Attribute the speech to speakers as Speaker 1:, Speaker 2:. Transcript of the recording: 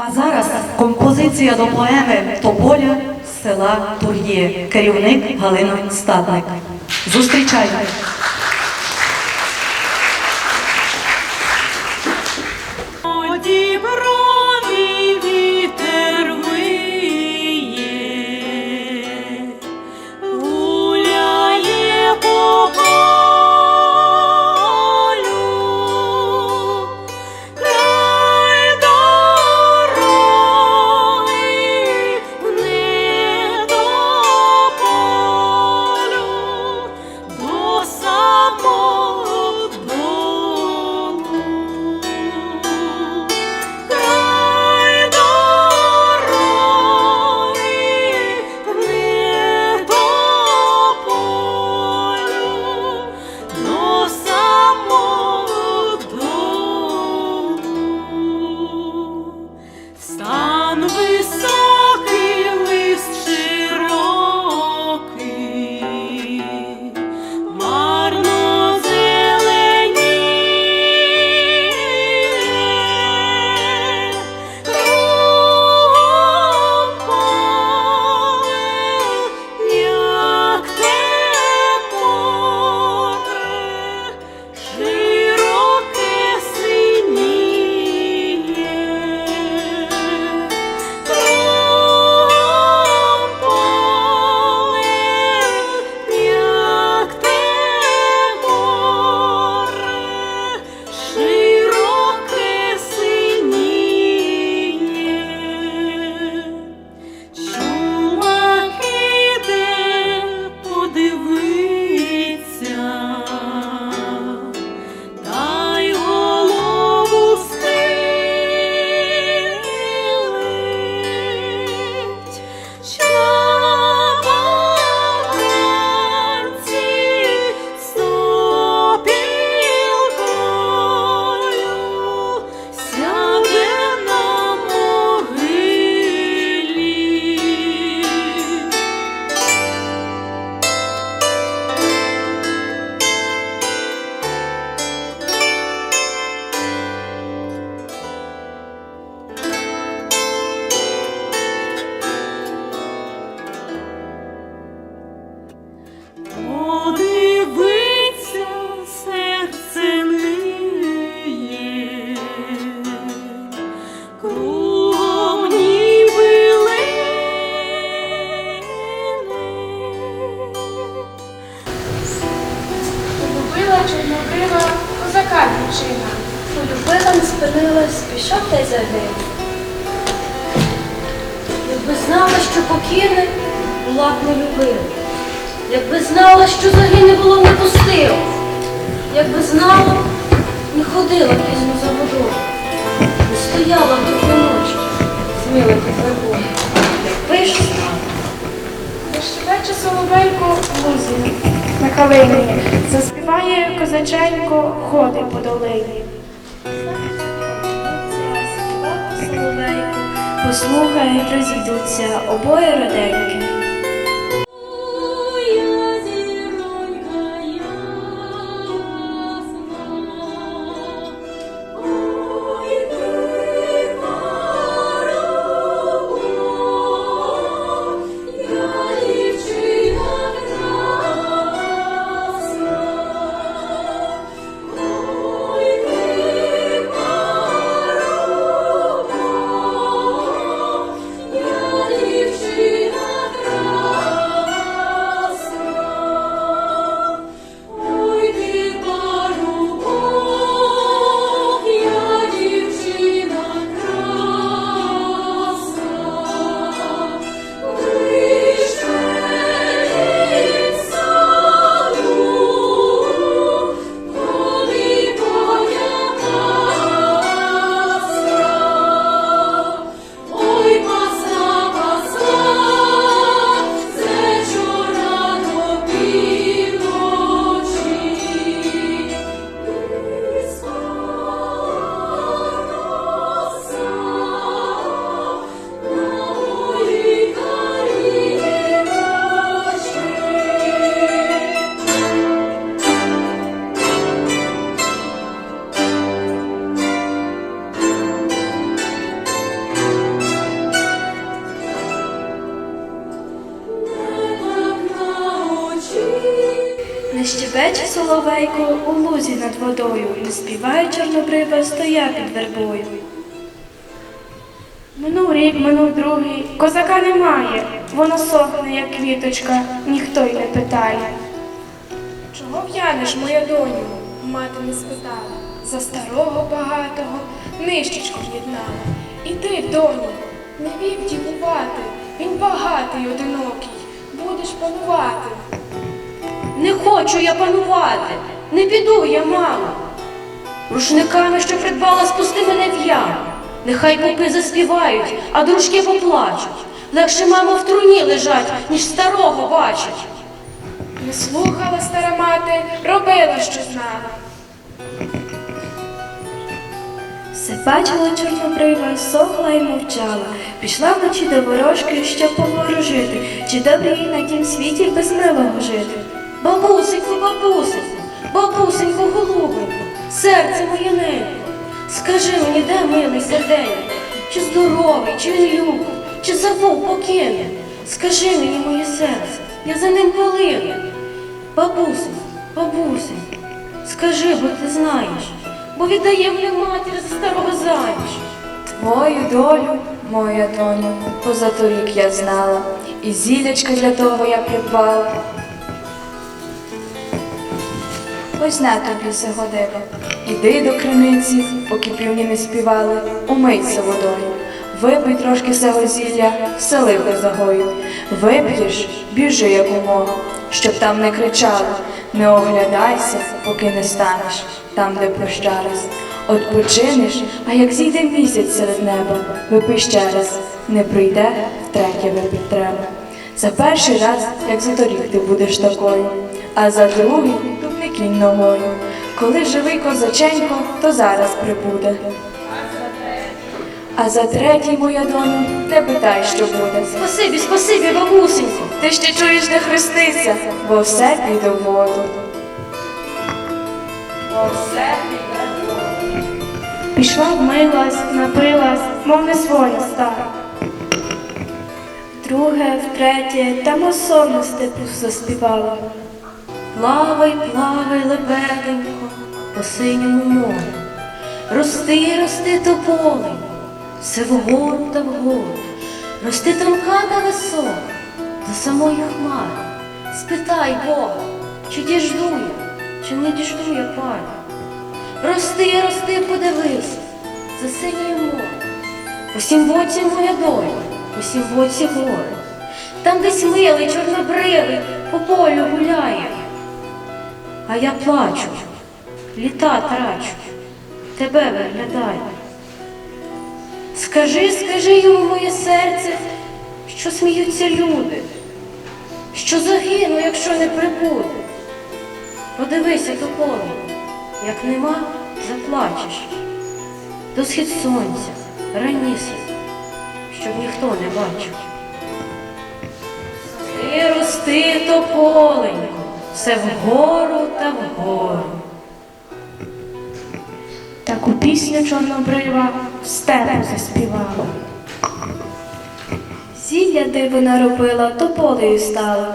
Speaker 1: А зараз композиція до поеми Тополя з села Тур'є. Керівник Галина Статник. Зустрічайте.
Speaker 2: Полюбила, не спинилась, пішов та й загинув. Якби знала, що покине, була б не любила. Якби знала, що загине, було не пустила. Якби знала, не ходила пізно за водою. Не стояла б до ночі, сміла під вербою. Якби ж знала.
Speaker 3: Щебече соловейко в лузі на калині, заспіває козаченько ходи по долині. Послухай, розійдуться обоє роденьки. Соловейко у лузі над водою, не співає чорнобрива, стоя під вербою. Минув рік, минув другий, козака немає, воно сохне, як квіточка, ніхто й не питає. Чого в'янеш, моя доню? Мати не спитала. За старого багатого нищечку в'єднала. Іди, доню, не вік дівувати, він багатий, одинокий, будеш панувати.
Speaker 2: Хочу я панувати, не піду я, мамо. Рушниками, що придбала, спусти мене в яму. Нехай попи заспівають, а дружки поплачуть. Легше, мамо, в труні лежать, ніж старого бачать.
Speaker 3: Не слухала стара мати, робила, що знала. Все бачила чорнобрива, сохла і мовчала. Пішла вночі до ворожки, щоб поворожити, чи добре їй на тім світі без милого жити.
Speaker 2: Бабусенько, бабусенько, бабусенько, голубенько, серце моє ненько, скажи мені, де милий серденько, чи здоровий, чи він чи забув покине. Скажи мені, моє серце, я за ним полину. Бабусенько, бабусенько, скажи, бо ти знаєш, бо віддає мене матір за старого заміж.
Speaker 4: Твою долю, моя доню, позаторік я знала, і зілячка для того я придбала. Ось на тобі согодева. Іди до криниці, поки півні не співали, умийся водою. Випий трошки сего зілля, все лихо загою. Вип'єш, біжи якомога, щоб там не кричали. Не оглядайся, поки не станеш там, де прощались. От починеш, а як зійде місяць серед неба, випий ще раз, не прийде, втретє випить треба. За перший раз, як за торік ти будеш такою, а за другий кінь ногою. Коли живий козаченько, то зараз прибуде. А за третій, моя доню, не питай, що буде.
Speaker 2: Спасибі, спасибі, бабусенько.
Speaker 4: Ти ще чуєш не хрестися, бо все піде в воду. Бо все піде в воду.
Speaker 3: Пішла, вмилась, напилась, мов не своя стара. Вдруге, втретє, там осонно степу заспівала.
Speaker 2: Плавай, плавай, лебеденько, по синьому морю. Рости, рости тополенько, все вгору та вгору. Рости тонка та висока, до самої хмари. Спитай Бога, чи діжду я, чи не діжду я пані. Рости, рости, подивися, за синє море. По сім боці моя доля, по сім боці гори. Там десь милий чорнобривий по полю гуляє. А я плачу, літа трачу, тебе виглядаю. Скажи, скажи йому моє серце, що сміються люди, що загину, якщо не прибуде. Подивися до поле, як нема, заплачеш. До схід сонця, раніше, щоб ніхто не бачив. Ти рости тополенько, все вгору та вгору.
Speaker 3: Таку пісню чорнобрива в степу заспівала. Зілля диво наробила, то полею стала,